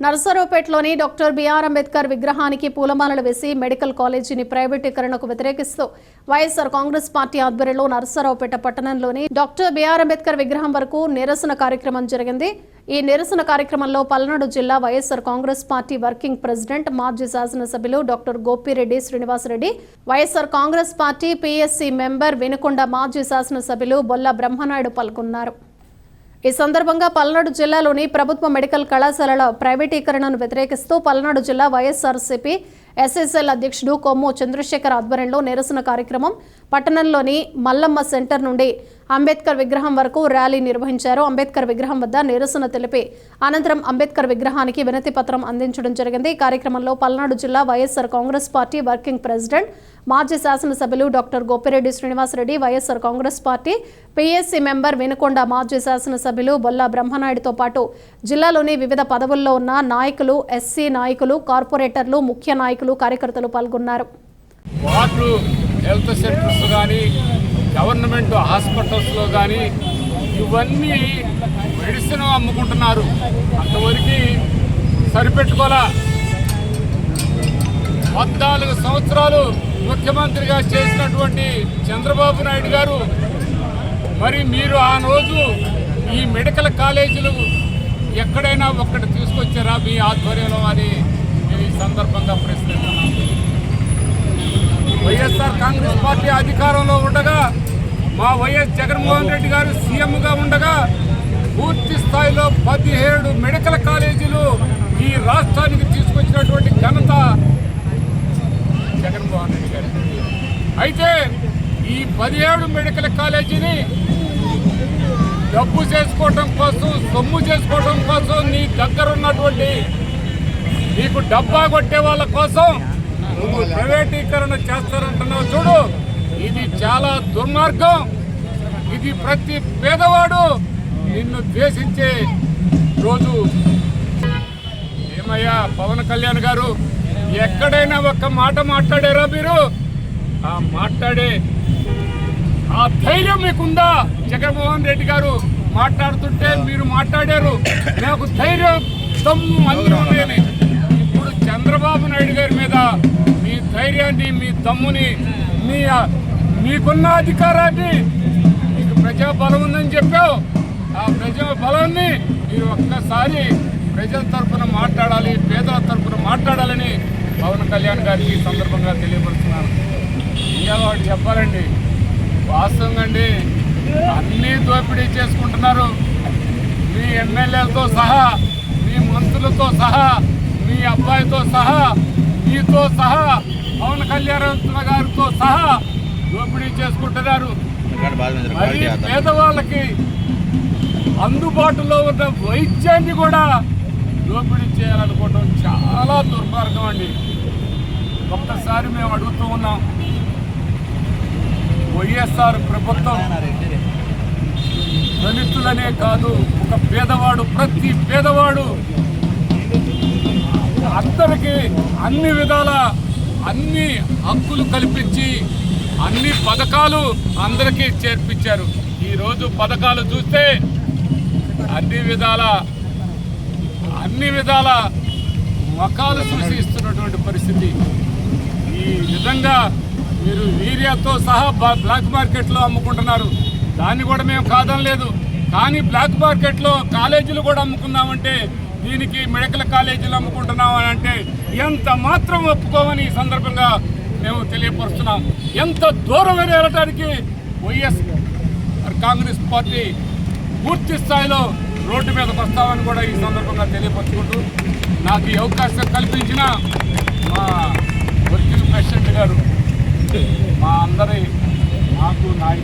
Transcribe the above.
నర్సరావుపేటలోని doctor BR Ambedkar విగ్రహానికి పూలమాలలు వేసి మెడికల్ కాలేజీని ప్రైవేటీకరణకు వ్యతిరేకిస్తూ వైఎస్ఆర్ కాంగ్రెస్ పార్టీ ఆధ్వర్యంలో నర్సరావుపేట పట్టణంలోని డాక్టర్ బిఆర్ అంబేద్కర్ విగ్రహం వరకు నిరసన కార్యక్రమం జరిగింది. ఈ నిరసన కార్యక్రమంలో పల్నాడు జిల్లా YSR Congress party working president మాజీ శాసనసభ్యులు doctor Gopireddy Srinivasareddy YSR Congress party PSC member Vinukonda మాజీ శాసనసభ్యులు బొల్ల బ్రహ్మనాయుడు పాల్గొన్నారు. ఈ సందర్భంగా పల్నాడు జిల్లాలోని ప్రభుత్వ మెడికల్ కళాశాలల ప్రైవేటీకరణను వ్యతిరేకిస్తూ పల్నాడు జిల్లా వైఎస్ఆర్సీపీ ఎస్ఎస్ఎల్ అధ్యక్షుడు కొమ్ము చంద్రశేఖర్ ఆధ్వర్యంలో నిరసన కార్యక్రమం పట్టణంలోని మల్లమ్మ సెంటర్ నుండి అంబేద్కర్ విగ్రహం వరకు ర్యాలీ నిర్వహించారు. అంబేద్కర్ విగ్రహం వద్ద నిరసన తెలిపి అనంతరం అంబేద్కర్ విగ్రహానికి వినతి పత్రం అందించడం జరిగింది. ఈ కార్యక్రమంలో పల్నాడు జిల్లా YSR Congress party working president మాజీ శాసనసభ్యులు doctor Gopireddy Srinivasareddy YSR Congress party PSC member Vinukonda మాజీ శాసనసభ్యులు బొల్లా బ్రహ్మనాయుడుతో పాటు జిల్లాలోని వివిధ పదవుల్లో ఉన్న నాయకులు ఎస్సీ నాయకులు కార్పొరేటర్లు ముఖ్య నాయకులు కార్యకర్తలు పాల్గొన్నారు. హెల్త్ సెంటర్స్ కానీ గవర్నమెంట్ హాస్పిటల్స్లో కానీ ఇవన్నీ మెడిసిన్ అమ్ముకుంటున్నారు. అంతవరకు సరిపెట్టుకోలే. పద్నాలుగు సంవత్సరాలు ముఖ్యమంత్రిగా చేసినటువంటి చంద్రబాబు నాయుడు గారు మరి మీరు ఆ రోజు ఈ మెడికల్ కాలేజీలు ఎక్కడైనా ఒక్కటి తీసుకొచ్చారా మీ ఆధ్వర్యంలో అని ఈ సందర్భంగా ప్రశ్నిస్తున్నాను. వైఎస్ఆర్ కాంగ్రెస్ పార్టీ అధికారంలో ఉండగా మా వైఎస్ జగన్మోహన్ రెడ్డి గారు సీఎంగా ఉండగా పూర్తి స్థాయిలో పదిహేడు మెడికల్ కాలేజీలు ఈ రాష్ట్రానికి తీసుకొచ్చినటువంటి ఘనత జగన్మోహన్ రెడ్డి గారు. అయితే ఈ పదిహేడు మెడికల్ కాలేజీని డబ్బు చేసుకోవటం కోసం సొమ్ము చేసుకోవటం కోసం నీ దగ్గర ఉన్నటువంటి నీకు డబ్బా కొట్టే వాళ్ళ కోసం ప్రైవేటీకరణ చేస్తారంటున్నావు చూడు. ఇది చాలా దుర్మార్గం. ఇది ప్రతి పేదవాడు నిన్ను ద్వేషించే రోజు. ఏమయ్యా పవన్ కళ్యాణ్ గారు ఎక్కడైనా ఒక్క మాట మాట్లాడారా మీరు? ఆ మాట్లాడే ఆ ధైర్యం మీకుందా? జగన్మోహన్ రెడ్డి గారు మాట్లాడుతుంటే మీరు మాట్లాడారు. నాకు ధైర్యం తమ్ము మంది ఇప్పుడు చంద్రబాబు నాయుడు గారి మీద ధైర్యాన్ని మీ తమ్ముని మీ మీకున్న అధికారాన్ని మీకు ప్రజా బలం ఉందని చెప్పావు. ఆ ప్రజా బలాన్ని మీరు ఒక్కసారి ప్రజల తరఫున మాట్లాడాలి పేదల తరఫున మాట్లాడాలని పవన్ కళ్యాణ్ గారికి ఈ సందర్భంగా తెలియపరుస్తున్నాను. ఇంకా వాడు చెప్పాలండి వాస్తవంగా అండి అన్నీ దోపిడీ చేసుకుంటున్నారు. మీ ఎమ్మెల్యేలతో సహా మీ మంత్రులతో సహా మీ అబ్బాయితో సహా మీతో సహా పవన్ కళ్యాణ్ గారితో సహా దోపిడీ చేసుకుంటున్నారు. మరి పేదవాళ్ళకి అందుబాటులో ఉన్న వైద్యాన్ని కూడా దోపిడీ చేయాలనుకోవడం చాలా దుర్మార్గం అండి. ఒక్కసారి మేము అడుగుతూ ఉన్నాం. వైఎస్ఆర్ ప్రభుత్వం దళితులనే కాదు ఒక పేదవాడు ప్రతి పేదవాడు అందరికీ అన్ని విధాల అన్ని హక్కులు కల్పించి అన్ని పథకాలు అందరికీ చేర్పించారు. ఈరోజు పథకాలు చూస్తే అన్ని విధాల అన్ని విధాల మకాలు చూసి ఇస్తున్నటువంటి పరిస్థితి. ఈ విధంగా మీరు వీరియాతో సహా బ్లాక్ మార్కెట్లో అమ్ముకుంటున్నారు. దాన్ని కూడా మేము కాదనలేదు. కానీ బ్లాక్ మార్కెట్లో కాలేజీలు కూడా అమ్ముకుందామంటే దీనికి మెడికల్ కాలేజీలు అమ్ముకుంటున్నాం అని అంటే ఎంత మాత్రం ఒప్పుకోమని ఈ సందర్భంగా మేము తెలియపరుస్తున్నాం. ఎంత దూరమైన వెళ్ళటానికి వైఎస్ కాంగ్రెస్ పార్టీ పూర్తి స్థాయిలో రోడ్డు మీదకి వస్తామని కూడా ఈ సందర్భంగా తెలియపరుచుకుంటూ నాకు ఈ అవకాశం కల్పించిన మా వర్కింగ్ ప్రెసిడెంట్ గారు మా అందరి నాకు నాయకు